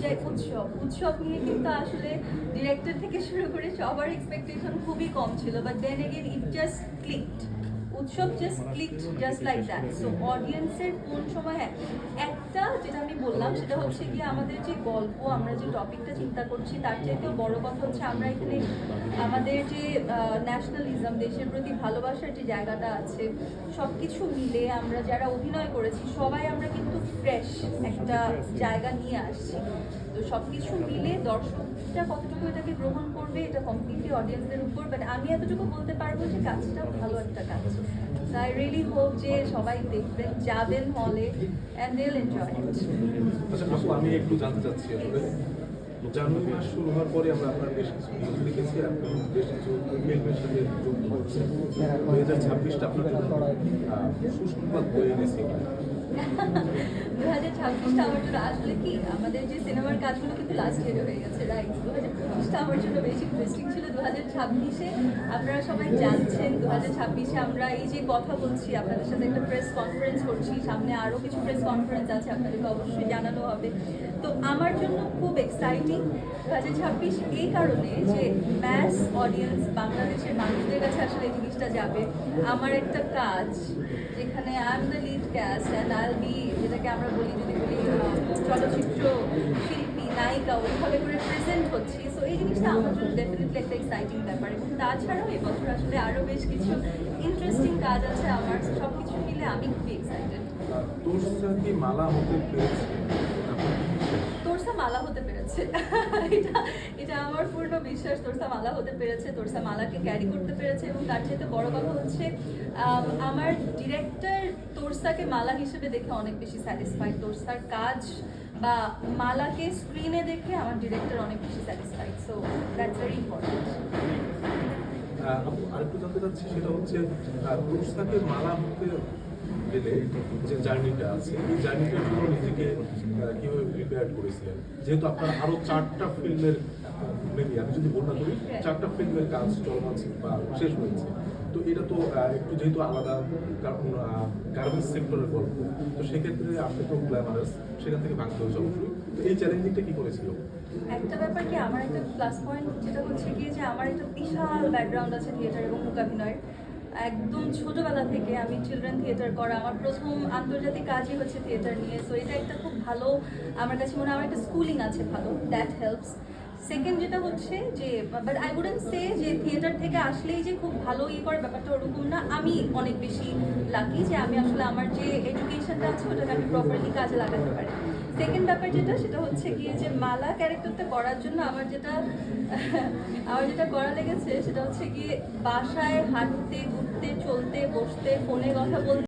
যায় উৎসব। উৎসব নিয়ে কিন্তু আসলে ডিরেক্টর থেকে শুরু করে সবার এক্সপেকটেশন খুবই কম ছিল but then again it just clicked উৎসব just clicked just like that so অডিয়েন্সের কোন সময় এক- যেটা আমি বললাম, সেটা হচ্ছে কি আমাদের যে গল্প, আমরা যে টপিকটা চিন্তা করছি, তার চাইতেও বড় কথা হচ্ছে আমরা এখানে আমাদের যে ন্যাশনালিজম দেশের প্রতি ভালোবাসার যে জায়গাটা আছে সব কিছু মিলে আমরা যারা অভিনয় করেছি, সবাই আমরা কিন্তু ফ্রেশ একটা জায়গা নিয়ে আসছি। তো সব কিছু মিলে দর্শকটা কতটুকু এটাকে গ্রহণ করবে, এটা কমপ্লিটলি অডিয়েন্সদের উপর বাট আমি এতটুকু বলতে পারব যে কাজটা ভালো একটা কাজ। আই রিয়েলি হোপ যে সবাই দেখবেন যাবেন হলে অ্যান্ড দেল এনজয় ইট আমি একটু জানতে চাচ্ছি আসলে। জানুয়ারি মাস শুরু হওয়ার পরে আমরা আপনার বেশ কিছু নিউজ দেখেছি আপনার বেশ কিছু সাথে হচ্ছে দু হাজার ছাব্বিশটা আপনার সুসংবাদ বয়ে দু হাজার আমার জন্য, আসলে কি, আমাদের যে সিনেমার কাজগুলো কিন্তু লাস্ট ইয়ারে হয়ে গেছে রাইট আমার জন্য বেশি ইন্টারেস্টিং ছিল দু ছাব্বিশে। আপনারা সবাই জানছেন দু হাজার ছাব্বিশে আমরা এই যে কথা বলছি, আপনাদের সাথে একটা প্রেস কনফারেন্স করছি, সামনে আরও কিছু প্রেস কনফারেন্স আছে, আপনাদেরকে অবশ্যই জানানো হবে। তো আমার জন্য খুব এক্সাইটিং দু হাজার ছাব্বিশ এই কারণে যে ম্যাস অডিয়েন্স বাংলাদেশের মানুষদের কাছে আসলে এই জিনিসটা যাবে। আমার একটা কাজ যেখানে I am the lead cast and আল বি যেটাকে আমরা বলি, যদি বলি চলচ্চিত্র শিল্পী, নায়িকা ওইভাবে করে প্রেজেন্ট হচ্ছি। সো এই জিনিসটা আমার জন্য ডেফিনেটলি একটা এক্সাইটিং ব্যাপার। এবং তাছাড়াও এবছর আসলে আরও বেশ কিছু ইন্টারেস্টিং কাজ আছে আমার। সব কিছু মিলে আমি খুবই এক্সাইটেড তোর সাথে মালা হতে পেরেছে? তোরসা মালা হতে পেরেছে। এটা এটা আমার পূর্ণ বিশ্বাস তোরসা মালা হতে পেরেছে তোরসা মালাকে ক্যারি করতে পেরেছে এবং তার চাইতে বড় কথা হচ্ছে আমার ডিরেক্টর তোরসাকে মালা হিসেবে দেখে অনেক বেশি স্যাটিসফাইড তোরসার কাজ বা মালাকে স্ক্রিনে দেখে আমার ডিরেক্টর অনেক বেশি satisfied so that's very important আরেকটু জানতে চাচ্ছি, সেটা হচ্ছে পুরস্কারকে মালা হতে গেলে যে জার্নিটা আছে, এই জার্নিটার জন্য নিজেকে কীভাবে প্রিপেয়ার করেছিলেন? যেহেতু আপনার আরও চারটা ফিল্মের মেবি আমি যদি বলনা করি, চারটা ফিল্মের কাজ চলমান বা শেষ হয়েছে। তো এটা তো একটু যেহেতু আলাদা কারণ গার্মেন্টস সেক্টরের গল্প, তো সেক্ষেত্রে আপনি তো গ্ল্যামারাস সেখান থেকে ভাঙতে হয়েছে তো এই চ্যালেঞ্জিংটা কি করেছিল? একটা ব্যাপার কি, আমার একটা প্লাস পয়েন্ট যেটা হচ্ছে কি যে, আমার একটা বিশাল ব্যাকগ্রাউন্ড আছে থিয়েটার এবং মূকাভিনয়ের একদম ছোটবেলা থেকে আমি চিলড্রেন থিয়েটার করা, আমার প্রথম আন্তর্জাতিক কাজই হচ্ছে থিয়েটার নিয়ে। সো এটা একটা খুব ভালো, আমার কাছে মনে হয়, আমার একটা স্কুলিং আছে ভালো দ্যাট হেল্পস সেকেন্ড যেটা হচ্ছে যে বাট আই উডেন্ট সে যে থিয়েটার থেকে আসলেই যে খুব ভালো ইয়ে করে ব্যাপারটা ওরকম না। আমি অনেক বেশি লাকি যে আমি আসলে আমার যে এডুকেশনটা আছে, ওটাকে আমি প্রপারলি কাজে লাগাতে পারি। সেকেন্ড ব্যাপার যেটা, সেটা হচ্ছে গিয়ে যে মালা ক্যারেক্টারটা করার জন্য আমার যেটা আমার যেটা করা লেগেছে, সেটা হচ্ছে গিয়ে বাসায় হাঁটতে, ঘুরতে, চলতে, বসতে, ফোনে কথা বলতে